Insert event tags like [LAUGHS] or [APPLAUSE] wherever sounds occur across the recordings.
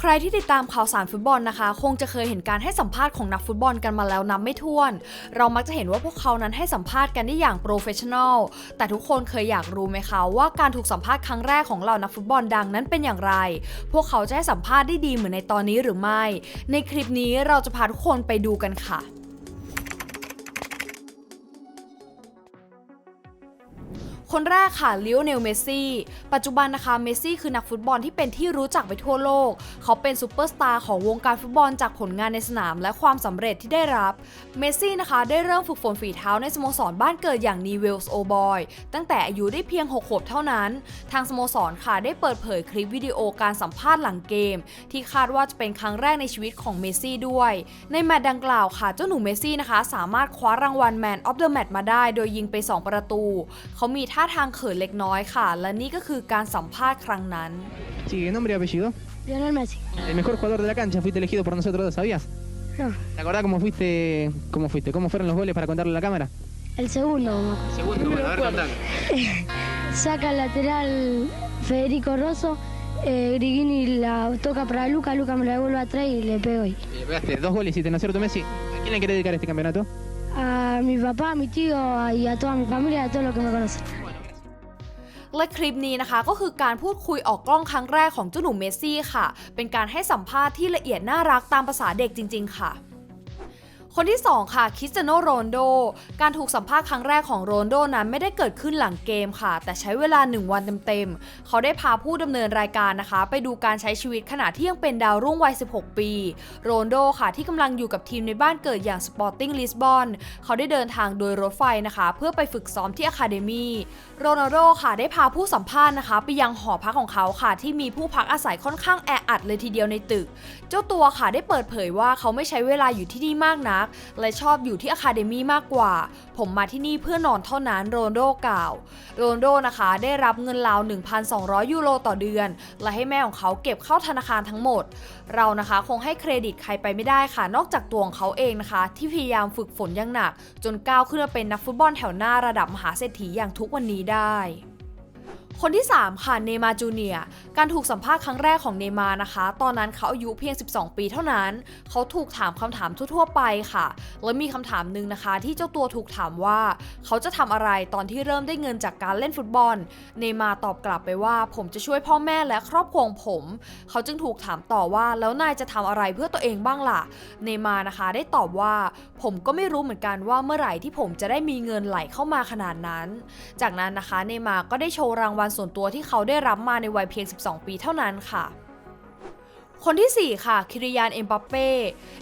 ใครที่ติดตามข่าวสารฟุตบอลนะคะ คงจะเคยเห็นการให้สัมภาษณ์ของนักฟุตบอลกันมาแล้วนับไม่ถ้วน เรามักจะเห็นว่าพวกเขานั้นให้สัมภาษณ์กันได้อย่างโปรเฟชชั่นอลแต่ทุกคนเคยอยากรู้ไหมคะว่าการถูกสัมภาษณ์ครั้งแรกของเหล่านักฟุตบอลดังนั้นเป็นอย่างไร พวกเขาจะให้สัมภาษณ์ได้ดีเหมือนในตอนนี้หรือไม่ ในคลิปนี้เราจะพาทุกคนไปดูกันค่ะ คนแรกค่ะลิโอเนลเมสซี่ปัจจุบันนะคะเมสซี่คือนักฟุตบอลที่เป็นที่รู้จักไปทั่วโลก เขาเป็นซูเปอร์สตาร์ของวงการฟุตบอลจากผลงานในสนาม และความสำเร็จที่ได้รับเมสซี่นะคะได้เริ่มฝึกฝนฝีเท้าในสโมสรบ้านเกิดอย่างนีเวลส์โอบอยตั้งแต่อายุได้เพียง 6 ขวบเท่านั้น ทางสโมสรค่ะได้เปิดเผยคลิปวิดีโอการสัมภาษณ์หลังเกม ที่คาดว่าจะเป็นครั้งแรกในชีวิตของเมสซี่ด้วย ในแมตช์ดังกล่าวค่ะเจ้าหนูเมสซี่นะคะ สามารถคว้ารางวัล Man of the Match มาได้ โดยยิงไป 2 ประตู เขามีท่าทางเขินเล็กน้อยค่ะ และนี่ก็คือการสัมภาษณ์ครั้งนั้น Sí, nombre y apellido. Lionel Messi. El mejor jugador de la cancha, fuiste elegido por nosotros dos, ¿sabías? No, ¿Te acordás cómo fuiste, cómo fuiste, cómo fueron los goles para contarle a la cámara? el segundo. me acuerdo. Segundo, bueno, a ver, contale. [LAUGHS] Saca el lateral Federico Rosso. Eh, Grigini la toca para Luca, Luca me la devuelve atrás y le pego ahí. Le pegaste dos goles, hiciste, ¿no es cierto, Messi? ¿A quién le querés dedicar este campeonato? A mi papá, a mi tío a- y a toda mi familia, a todos los que me conocen. และคลิปนี้นะคะก็คือการพูดคุยออกกล้องครั้งแรกของเจ้าหนุ่มเมสซี่ค่ะ เป็นการให้สัมภาษณ์ที่ละเอียดน่ารักตามภาษาเด็กจริง ๆ ค่ะ คนที่ 2 ค่ะคริสเตียโนโรนลโด การถูกสัมภาษณ์ครั้งแรกของโรนโดนั้นไม่ได้เกิดขึ้นหลังเกมค่ะ แต่ใช้เวลา 1 วันเต็มๆ เขาได้พาผู้ดำเนินรายการนะคะ ไปดูการใช้ชีวิตขณะที่ยังเป็นดาวรุ่งวัย 16 ปี โรนโดค่ะที่กำลังอยู่กับทีมในบ้านเกิดอย่างสปอร์ติ้งลิสบอนเขาได้เดินทางโดยรถไฟนะคะ เพื่อไปฝึกซ้อมที่อะคาเดมีโรนัลโดค่ะได้พาผู้สัมภาษณ์นะคะ ไปยังหอพักของเขาค่ะ ที่มีผู้พักอาศัยค่อนข้างแออัดเลยทีเดียวในตึก เจ้าตัวค่ะได้เปิดเผยว่าเขาไม่ใช้เวลาอยู่ที่นี่มากนักและชอบอยู่ที่อะคาเดมีมากกว่า ผมมาที่นี่เพื่อนอนเท่านั้นโรนโดกล่าว โรนโดนะคะได้รับเงินราว 1,200 ยูโรต่อเดือน และให้แม่ของเขาเก็บเข้าธนาคารทั้งหมด เรานะคะคงให้เครดิตใครไปไม่ได้ค่ะ นอกจากตัวของเขาเองนะคะ ที่พยายามฝึกฝนอย่างหนัก จนก้าวขึ้นมาเป็นนักฟุตบอลแถวหน้าระดับมหาเศรษฐีอย่างทุกวันนี้ได้ คนที่ 3 ค่ะ เนมาจูเนียการถูกสัมภาษณ์ครั้งแรกของเนมานะคะ ตอนนั้นเขาอายุเพียง 12 ปีเท่านั้น เขาถูกถามคำถามทั่ว ๆ ไปค่ะ และมีคำถามหนึ่งนะคะ ที่เจ้าตัวถูกถามว่า เขาจะทำอะไรตอนที่เริ่มได้เงินจากการเล่นฟุตบอล เนมาตอบกลับไปว่า ผมจะช่วยพ่อแม่และครอบครัวของผม เขาจึงถูกถามต่อว่าแล้วนายจะทำอะไรเพื่อตัวเองบ้างล่ะ เนมานะคะได้ตอบว่า ผมก็ไม่รู้เหมือนกันว่าเมื่อไหร่ที่ผมจะได้มีเงินไหลเข้ามาขนาดนั้น จากนั้นนะคะ เนมาก็ได้โชว์รางวัลส่วนตัวที่เขาได้รับมาในวัยเพียง 12 ปีเท่านั้นค่ะ คนที่ 4 ค่ะคิริยานเอ็มบัปเป้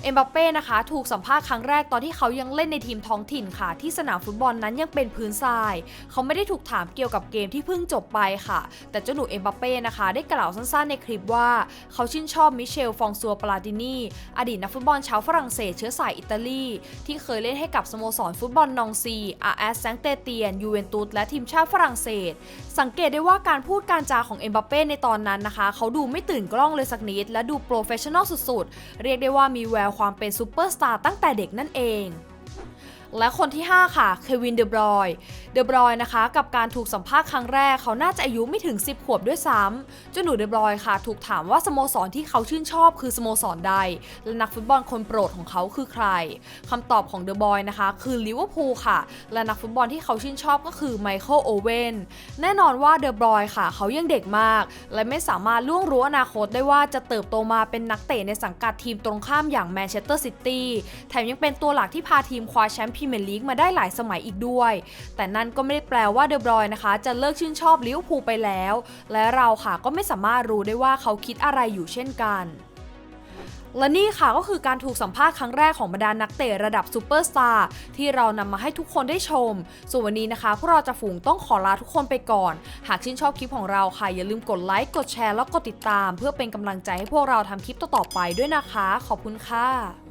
เอ็มบัปเป้นะคะถูกสัมภาษณ์ครั้งแรกตอนที่เขายังเล่นในทีมท้องถิ่นค่ะ ที่สนามฟุตบอลนั้นยังเป็นพื้นทราย เขาไม่ได้ถูกถามเกี่ยวกับเกมที่เพิ่งจบไปค่ะ แต่เจ้าหนูเอ็มบัปเป้นะคะได้กล่าวสั้นๆในคลิปว่า เขาชื่นชอบมิเชลฟองซัวปลาตินีอดีตนักฟุตบอลชาวฝรั่งเศสเชื้อสายอิตาลี ที่เคยเล่นให้กับสโมสรฟุตบอลนองซีอาร์แอสแซงเตเตียนยูเวนตุสและทีมชาติฝรั่งเศส สังเกตได้ว่าการพูดการจาของเอ็มบัปเป้ในตอนนั้นนะคะ เขาดูไม่ตื่นกล้องเลยสักนิดและดูโปรเฟชชั่นอลสุดๆ เรียกได้ว่ามีแววความเป็นซูเปอร์สตาร์ตั้งแต่เด็กนั่นเองและคนที่ 5 ค่ะ เควิน เดบรอย เดบรอยนะคะ กับการถูกสัมภาษณ์ครั้งแรกเขาน่าจะอายุไม่ถึง 10 ขวบด้วยซ้ำจ้าหนูเดบรอยค่ะ ถูกถามว่าสโมสรที่เขาชื่นชอบคือสโมสรใด และนักฟุตบอลคนโปรดของเขาคือใครคำตอบของเดบรอยนะคะคือลิเวอร์พูลค่ะ และนักฟุตบอลที่เขาชื่นชอบก็คือไมเคิลโอเวนแน่นอนว่าเดบรอยค่ะ เขายังเด็กมาก และไม่สามารถล่วงรู้อนาคตได้ว่าจะเติบโตมาเป็นนักเตะในสังกัดทีมตรงข้ามอย่างแมนเชสเตอร์ซิตี้แถมยังเป็นตัวหลักที่พาทีมคว้าแชมป์พรีเมียร์ลีกมาได้หลายสมัยอีกด้วย แต่นั่นก็ไม่ได้แปลว่าเดบรอยนะคะ จะเลิกชื่นชอบลิเวอร์พูลไปแล้ว และเราค่ะก็ไม่สามารถรู้ได้ว่าเขาคิดอะไรอยู่เช่นกันและนี่ค่ะก็คือการถูกสัมภาษณ์ครั้งแรกของบรรดานักเตะระดับซูเปอร์สตาร์ที่เรานำมาให้ทุกคนได้ชม ส่วนวันนี้นะคะ พวกเราจะฝูงต้องขอลาทุกคนไปก่อน หากชื่นชอบคลิปของเราค่ะ อย่าลืมกดไลค์ กดแชร์ แล้วกดติดตาม เพื่อเป็นกำลังใจให้พวกเราทำคลิปต่อๆไปด้วยนะคะ ขอบคุณค่ะ